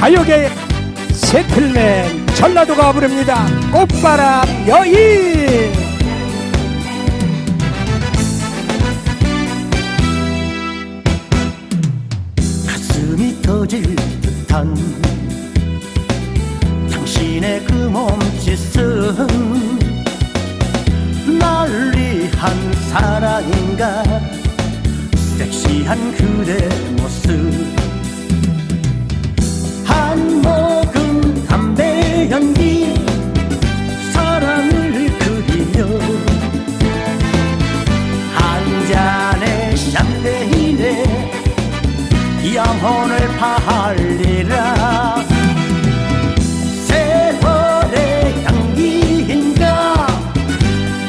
가요계 세틀맨 전라도가 부릅니다. 꽃바람 여인. 가슴이 터질 듯한 당신의 그 몸짓은 난리한 사랑인가? 섹시한 그대 모습 영혼을 팔리라 세월의 향기인가?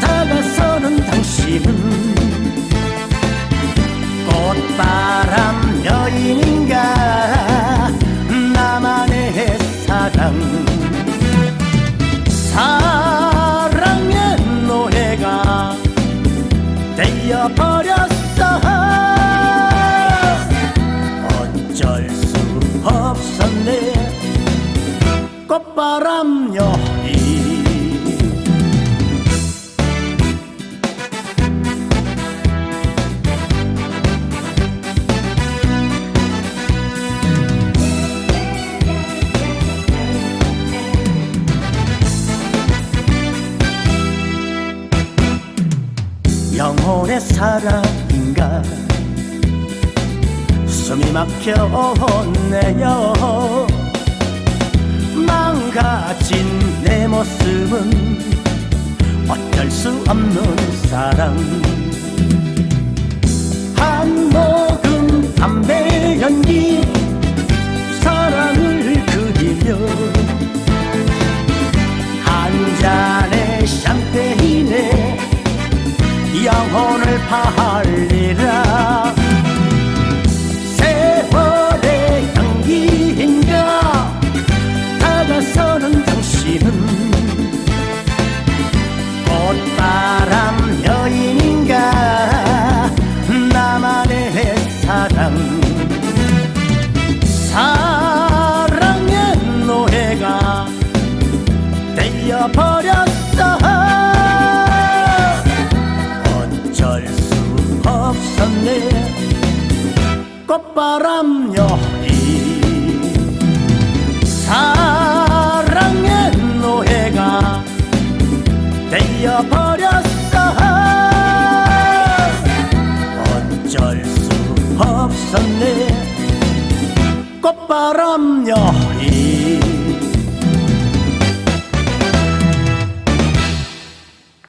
다가서는 당신은 꽃바람 여인인가? 나만의 사랑. 사랑의 노래가 되어버렸어 꽃바람 여인 영혼의 사랑인가? 숨이 막혀오네요. 망 가진 내 모습은 어쩔 수 없는 사랑. 한 모금 담배 연기 사랑을 그리며 한 잔의 샴페인에 영혼을 팔리라 바람 여인 사랑의 노래가 되어버렸어. 어쩔 수 없었네. 꽃바람 여인